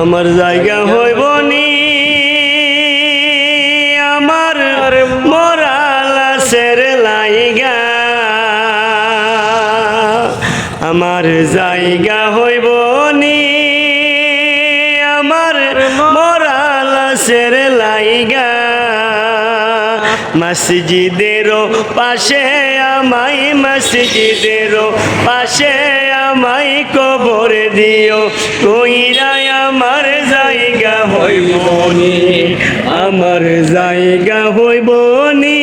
আমার জায়গা হইব নি। আমার মরালাসের লাইগা। আমার জায়গা হইব নি। আমার মরালাসের লাইগা। মসজিদেরও পাশে আমাই মসজিদেরও পাশে আমাই কবর দিও। কইরাই জায়গা হইব আমার জায়গা হইব নি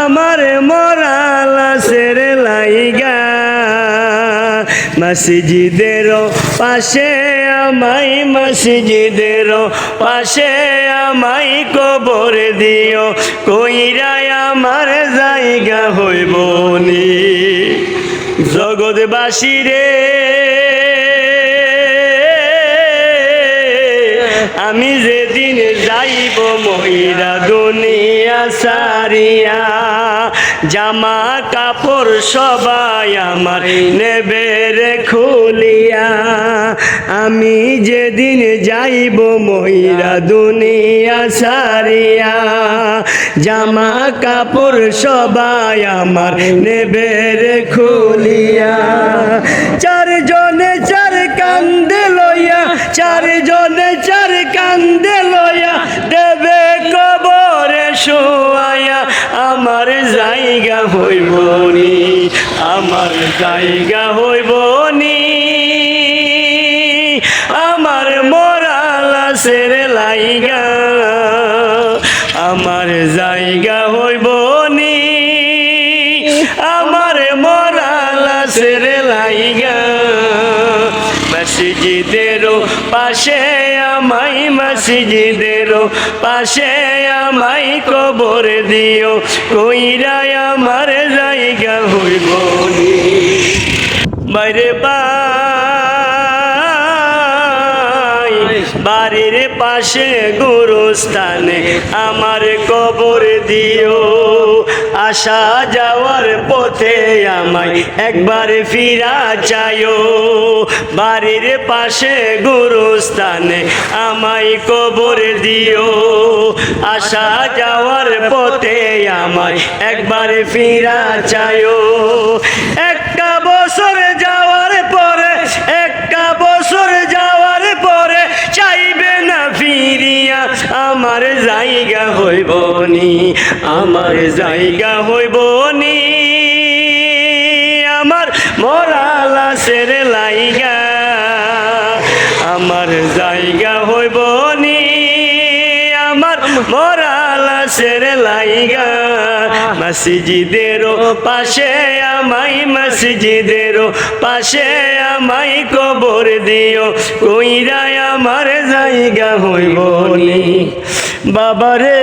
আমার মরালাসের লাইগা। মসজিদেরও পাশে আমাই মসজিদেরও পাশে আমাই কবর দিও, কইরাই আমার জায়গা হইব নি জগৎবাসী রে আমি যেদিন যাইব মহিলা দুনিয়া সারিয়া, জামা কাপড় সবাই আমার নেবে রে খুলিয়া। আমি যেদিন যাইব মহিলা দুনিয়া সারিয়া, জামা কাপড় সবাই আমার নেবে রে খুলিয়া। চারজনে চারজনে চার কান্দে লয়া দেবে কবরে শোয়ায়া আমার জায়গা হইব নি, আমার জায়গা হইব নি। আমার মরালাসের লাইগা, আমার জায়গা হইব নি। আমার মরালাসের লাইগা। মসজিদেরও পাশে আমাই মসজিদেরও পাশে আমাই কবর দিও কইরাই আমার জায়গা হইব বাইরে বাই বাড়ির পাশে গুরুস্থানে, আমার কবর দিও। আসা যাওয়ার পথে আমায় একবার ফিরা চাইও। বাড়ির পাশে গুরুস্থানে, আমায় কবর দিও। আসা যাওয়ার পথে আমায় একবার ফিরা চাইও। হইব নি, আমার জায়গা হইব নি। আমার মরালাসের লাইগা, আমার জায়গা হইব নি। আমার মরালাসের লাইগা, মসজিদেরও পাশে আমাই মসজিদেরও পাশে আমাই কবর দিও। কইরাই আমার জায়গা হইব নি। বাবারে,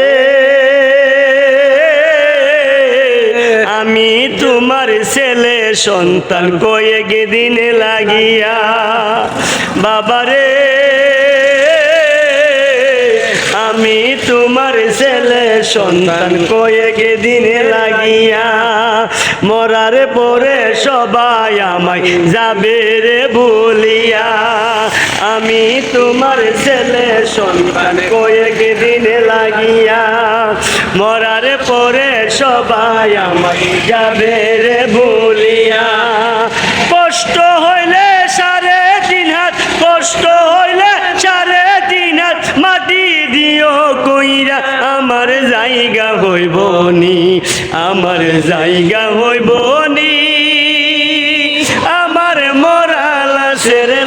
আমি তোমার ছেলে, সন্তান কয়েক দিনে লাগিয়া, বাবারে, আমি তোমার ছেলে, সন্তান কয়েক দিনে লাগিয়া, মরার পরে সবাই আমায় যাবে রে বলিয়া আমি তোমার ছেলে, সন্তান কয়েক দিনে লাগিয়া মরার পরে সবাই আমায় যাবে রে বলিয়া। কষ্ট হইলে সাড়ে তিন হাত, কষ্ট হইলে সাড়ে তিন হাত, মাটি দিও কইরা আমার জায়গা হইব নি, আমার জায়গা হইব নি। আমার মরালাসের লাইগা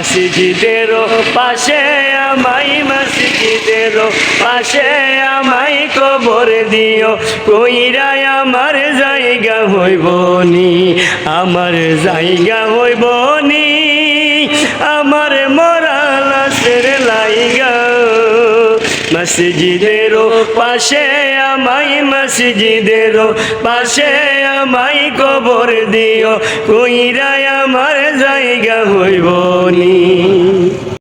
মসজিদেরও পাশে আমাই মসজিদের পাশে আমাই কবর দিও। কইরাই আমার জায়গা হইব নি, আমার জায়গা হইব নি, আমার মসজিদেরও পাশে আমাই মসজিদেরও পাশে আমাই কবর দিও কইরা আমার জায়গা হইব নি